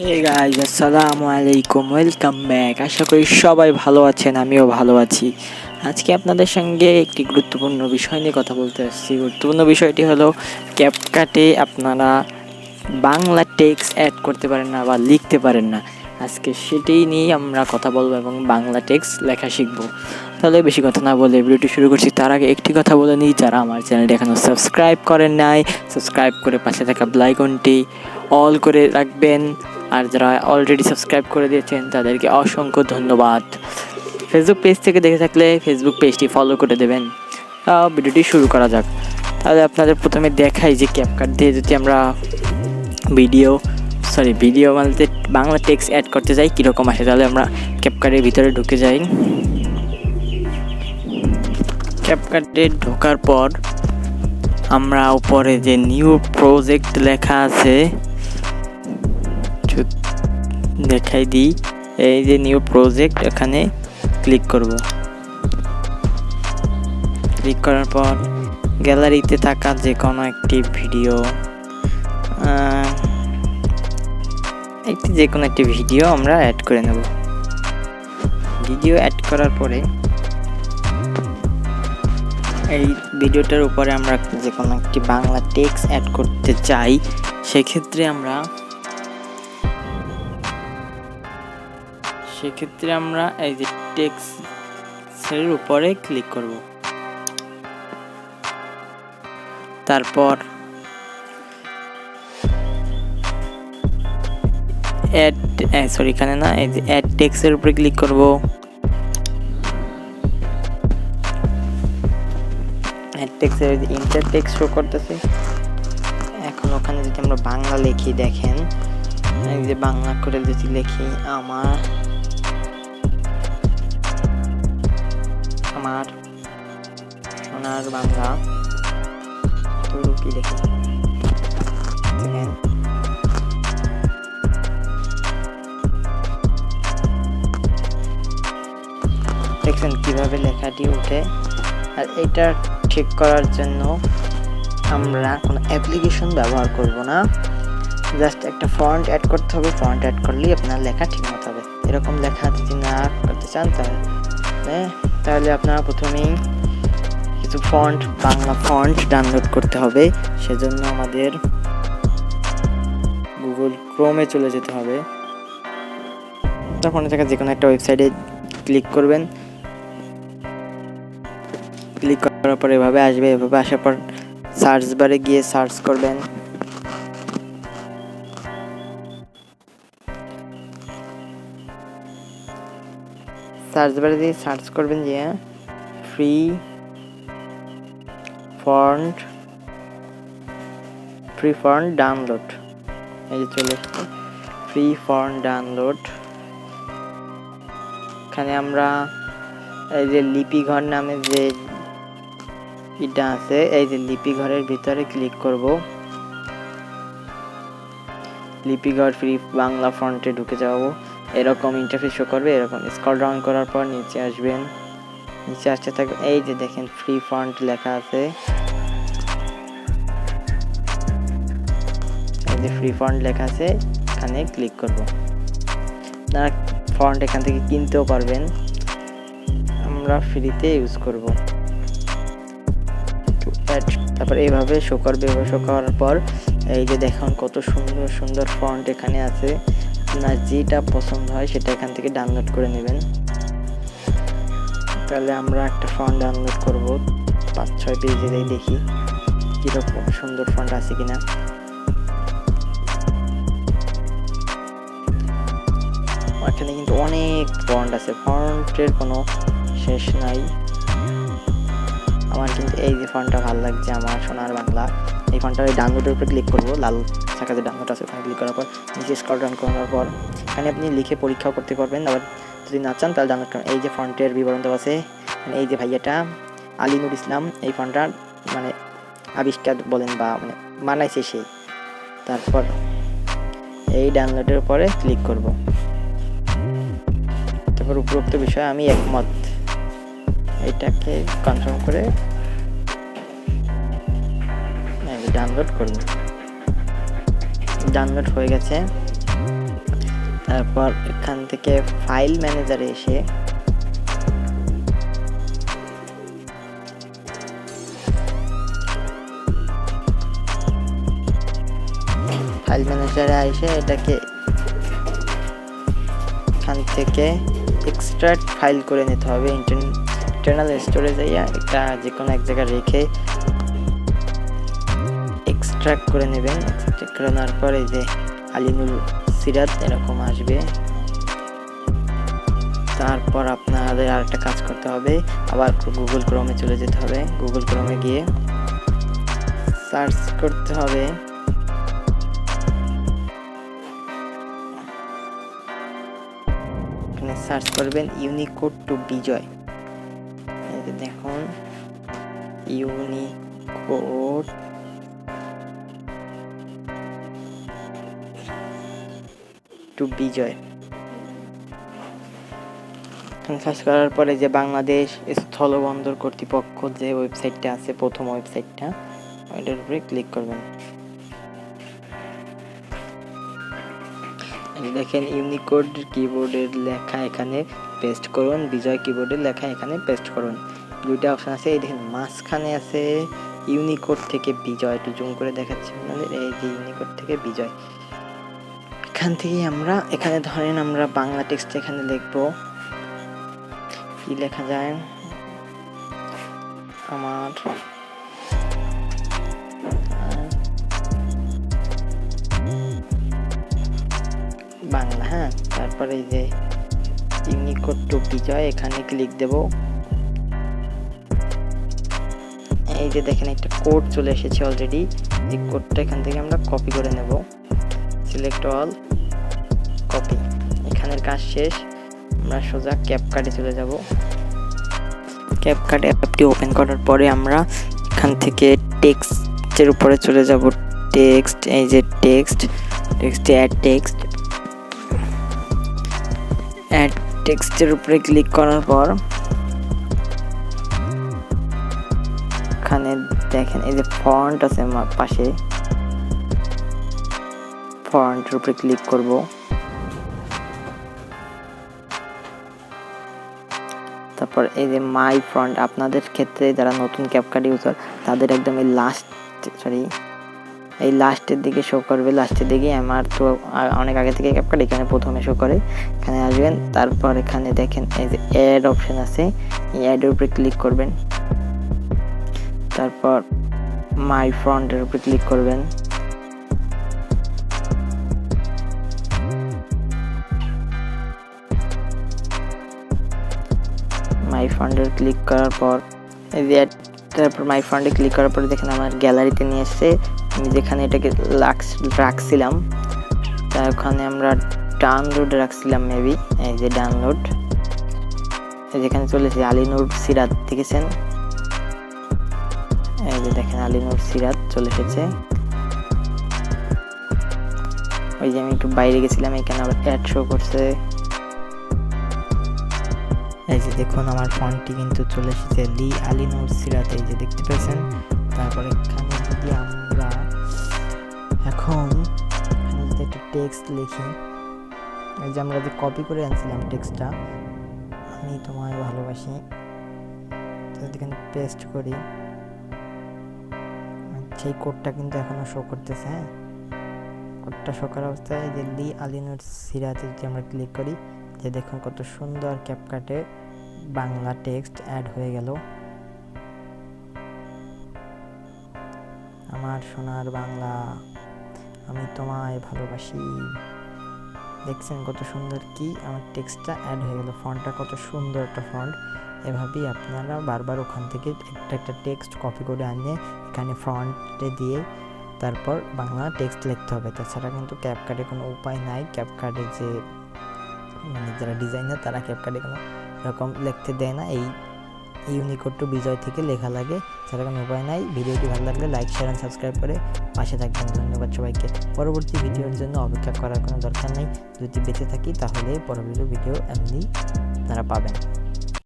Hey guys আসসালামু আলাইকুম welcome back আশা করি সবাই ভালো আছেন, আমিও ভালো আছি। আজকে আপনাদের সঙ্গে একটি গুরুত্বপূর্ণ বিষয় নিয়ে কথা বলতে আসছি। গুরুত্বপূর্ণ বিষয়টি হলো ক্যাপকাটে আপনারা বাংলা টেক্সট অ্যাড করতে পারেন না বা লিখতে পারেন না। আজকে সেটাই নিয়েই আমরা কথা বলব এবং বাংলা টেক্সট লেখা শিখব। তাহলে বেশি কথা না বলে ভিডিওটি শুরু করছি। তার আগে একটি কথা বলে নিই, যারা আমার চ্যানেলটি এখনও সাবস্ক্রাইব করেন নাই সাবস্ক্রাইব করে পাশে থাকা ব্লাইকনটি অল করে রাখবেন। আর যারা অলরেডি সাবস্ক্রাইব করে দিয়েছেন, তাদেরকে অসংখ্য ধন্যবাদ। ফেসবুক পেজ থেকে দেখে থাকলে ফেসবুক পেজটি ফলো করে দেবেন। ভিডিওটি শুরু করা যাক। তাহলে আপনাদের প্রথমে দেখাই যে ক্যাপকাট দিয়ে যদি আমরা ভিডিও সরি ভিডিও বলতে বাংলা টেক্সট অ্যাড করতে যাই, কীরকম আসে, তাহলে আমরা ক্যাপকাটের ভিতরে ঢুকে যাই। ক্যাপকাটে ঢোকার পর আমরা উপরে যে নিউ প্রজেক্ট লেখা আছে দেখাই দিই। এই যে নিউ প্রজেক্ট এখানে ক্লিক করব। ক্লিক করার পর গ্যালারিতে থাকা যে কোনো একটি ভিডিও একটি যে কোনো একটি ভিডিও আমরা অ্যাড করে নেব। ভিডিও অ্যাড করার পরে এই ভিডিওটার উপরে আমরা যে কোনো একটি বাংলা টেক্সট অ্যাড করতে চাই, সেক্ষেত্রে আমরা সেক্ষেত্রে আমরা এই যে টেক্সটের উপরে ক্লিক করব। তারপর অ্যাড সরি এখানে না, এই যে অ্যাড টেক্সের উপরে ক্লিক করব। অ্যাড টেক্সের ইন্টার টেক্স শো করতেছে। এখন ওখানে যদি আমরা বাংলা লিখি, দেখেন, এই যে বাংলা করে যদি লিখি, আমার সোনার বাংলা শুরু কি লিখি দেখেন দেখছেন কীভাবে লেখাটি উঠে আর এটা ঠিক করার জন্য আমরা কোনো অ্যাপ্লিকেশন ব্যবহার করব না। জাস্ট একটা ফন্ট অ্যাড করতে হবে। ফন্ট অ্যাড করলেই আপনার লেখা ঠিক মতো হবে। এরকম লেখা যদি না করতে চান তাহলে হ্যাঁ, তাহলে আপনারা প্রথমেই কিছু ফন্ট বাংলা ফন্ট ডাউনলোড করতে হবে। সেজন্য আমাদের গুগল ক্রোমে চলে যেতে হবে। তখন থেকে যে কোনো একটা ওয়েবসাইটে ক্লিক করবেন। ক্লিক করার পর এভাবে আসবে, এভাবে আসার পর সার্চ বারে গিয়ে সার্চ করবেন। সার্চ বারে দিয়ে সার্চ করবেন যে free font free font download এই যে চলে এসছে। ফ্রি ফন্ট ডাউনলোড এখানে আমরা এই যে লিপি ঘর নামে যে এটা আছে, এই যে লিপি ঘরের ভিতরে ক্লিক করব। লিপি ঘর ফ্রি বাংলা ফন্টে ঢুকে যাব। এরকম ইন্টারফেস শো করবে, এরকম স্ক্রল ডাউন করার পর নিচে আসবেন। নিচে আসতে থাকবে এই যে দেখেন ফ্রি ফন্ট লেখা আছে। যে ফ্রি ফন্ট লেখা আছে, এখানে ক্লিক করব। আপনারা ফন্ট এখান থেকে কিনতেও পারবেন। আমরা ফ্রিতে ইউজ করব। তারপর এইভাবে শো করবে শো করার পর, এই যে দেখুন কত সুন্দর সুন্দর ফন্ট এখানে আছে। আপনার যেটা পছন্দ হয়, সেটা এখান থেকে ডাউনলোড করে নেবেন। তাহলে আমরা একটা ফন্ট ডাউনলোড করব। পাঁচ, ছয় পেজে দেখি, কীরকম সুন্দর ফন্ট আছে কিনা। এখানে কিন্তু অনেক ফন্ট আছে। ফন্টের কোনো শেষ নাই। আমার কিন্তু এই যে ফন্টটা ভালো লাগছে আমার সোনার বাংলা। এই ফন্টটা ওই ডাউনলোডের উপরে ক্লিক করব। লাল শাখা যে ডাউনলোড আছে ওখানে ক্লিক করার পর, নিচে স্ক্রল ডাউন করার পর, এখানে আপনি লিখে পরীক্ষাও করতে পারবেন। আবার যদি না চান, তাহলে ডাউনলোড করেন এই যে ফন্টের বিবরণ দেওয়া আছে মানে এই যে ভাইয়াটা আলিনুর ইসলাম, এই ফন্টটা মানে আবিষ্কার বলেন বা মানে মানাইছে সে। তারপর এই ডাউনলোডের উপরে ক্লিক করব। তারপর উপরোক্ত বিষয়ে আমি একমত। এটাকে কনফার্ম করে ডাউনলোড করব। ডাউনলোড হয়ে গেছে। তারপর এখান থেকে ফাইল ম্যানেজারে এসে ফাইল ম্যানেজারে এসে এটাকে এখান থেকে এক্সট্রাক্ট ফাইল করে নিতে হবে ইন্টারনাল স্টোরেজে একটা যে কোনো এক জায়গায় রেখে এক্সট্রাক্ট করে নেবেন। এক্সট্রাক্ট করে নেওয়ার পর যে আলিনুর সিরাত এরকম আসবে। তারপর আপনাদের আর একটা কাজ করতে হবে, আবার গুগল ক্রমে চলে যেতে হবে। গুগল ক্রমে গিয়ে সার্চ করতে হবে। সার্চ করবেন ইউনিকোড টু বিজয় দেখুন ইউনিকোড টু বিজয় সার্চ করার পরে যে বাংলাদেশ স্থলবন্দর কর্তৃপক্ষ যে ওয়েবসাইটটা আছে, প্রথম ওয়েবসাইটটা ওইটার উপরে ক্লিক করবেন। দেখেন ইউনিকোড কিবোর্ডের লেখা এখানে পেস্ট করুন, বিজয় কিবোর্ডের লেখা এখানে পেস্ট করুন। দুইটা অপশন আছে, এই দেখেন মাঝখানে আছে ইউনিকোড থেকে বিজয়, একটু জুম করে দেখাচ্ছি আপনাদের, এই যে ইউনিকোড থেকে বিজয়। এখান থেকে আমরা, এখানে ধরেন আমরা বাংলা টেক্সট এখানে লিখব। কি লেখা যায়? আমার বাংলা হ্যাঁ? তারপরে এই যে ইউনিকোড টু বিজয়, এখানে ক্লিক দেব। এই যে দেখেন একটা কোড চলে এসেছে অলরেডি এই কোডটা এখান থেকে আমরা কপি করে নেব। সিলেক্ট অল কপি এখানের কাজ শেষ। আমরা সোজা ক্যাপকার্টে চলে যাব। ক্যাপকার্ট অ্যাপটি ওপেন করার পরে আমরা এখান থেকে টেক্সটের উপরে চলে যাব। টেক্সট এই যে টেক্সট টেক্সটে অ্যাড টেক্সট অ্যাড টেক্সটের উপরে ক্লিক করার পর, এখানে দেখেন এই যে ফন্ট আছে আমার পাশে ফন্টের উপরে ক্লিক করব। তারপর এই যে মাই ফ্রন্ট আপনাদের ক্ষেত্রে যারা নতুন ক্যাপকার্ড ইউজার তাদের একদম এই লাস্ট সরি এই লাস্টের দিকে শো করবে লাস্টের দিকে আমার তো অনেক আগে থেকে ক্যাপকার্ড এখানে প্রথমে শো করে। এখানে আসবেন, তারপর এখানে দেখেন এই যে অ্যাড অপশন আছে, এই অ্যাডের উপরে ক্লিক করবেন। তারপর মাই ফ্রন্টের উপরে ক্লিক করবেন। মাই ফান্ডে ক্লিক করার পর তারপর মাই ফান্ডে ক্লিক করার পর দেখেন আমার গ্যালারিতে নিয়ে এসছে। যেখানে এটাকে লাক্স, রাখছিলাম, তা ওখানে আমরা ডাউনলোড রাখছিলাম মেবি এই যে ডাউনলোড যেখানে চলেছে, আলিনুর সিরাত দেখেছেন? এই যে দেখেন, আলিনুর সিরাত চলে এসেছে। ওই যে আমি একটু বাইরে গেছিলাম, এখানে আবার অ্যাড শো করছে। এই যে দেখুন, আমার ফোনটি কিন্তু চলে এসেছে, লি আলিনুর নূর সিরাত, এই যে দেখতে পেয়েছেন। তারপরে এখানে যদি আমরা এখন যদি একটা টেক্সট লিখি, এই যে আমরা যে কপি করে আনছিলাম টেক্সটটা আমি তোমায় ভালোবাসি। যদি এখানে পেস্ট করি, সেই কোডটা কিন্তু এখনও শো করতেছে হ্যাঁ? কোডটা শো করা অবস্থায় যে লি আলিনুর সিরাতে যদি আমরা ক্লিক করি, যে দেখুন কত সুন্দর ক্যাপকাটে বাংলা টেক্সট অ্যাড হয়ে গেল। আমার সোনার বাংলা। আমি তোমায় ভালোবাসি। দেখছেন কত সুন্দর কি? আমার টেক্সটটা অ্যাড হয়ে গেল। ফন্টটা কত সুন্দর একটা ফন্ট। এভাবেই আপনারা বারবার ওখান থেকে একটা একটা টেক্সট কপি করে আনিয়ে এখানে ফ্রন্টে দিয়ে তারপর বাংলা টেক্সট লিখতে হবে। তাছাড়া কিন্তু ক্যাপকার্ডে কোনো উপায় নাই। ক্যাপকার্ডে যে মানে যারা ডিজাইনার তারা ক্যাপকার্ডে কোনো এরকম লিখতে দেয় না। এই ইউনিকোড টু বিজয় থেকে লেখা লাগে সেটা কোনো উপায় নাই। ভিডিওটি ভালো লাগলে লাইক শেয়ার অ্যান্ড সাবস্ক্রাইব করে পাশে থাকবেন। ধন্যবাদ সবাইকে। পরবর্তী ভিডিওর জন্য অপেক্ষা করার কোনো দরকার নেই। যদি বেঁচে থাকি তাহলে পরবর্তী ভিডিও এমনি তারা পাবেন।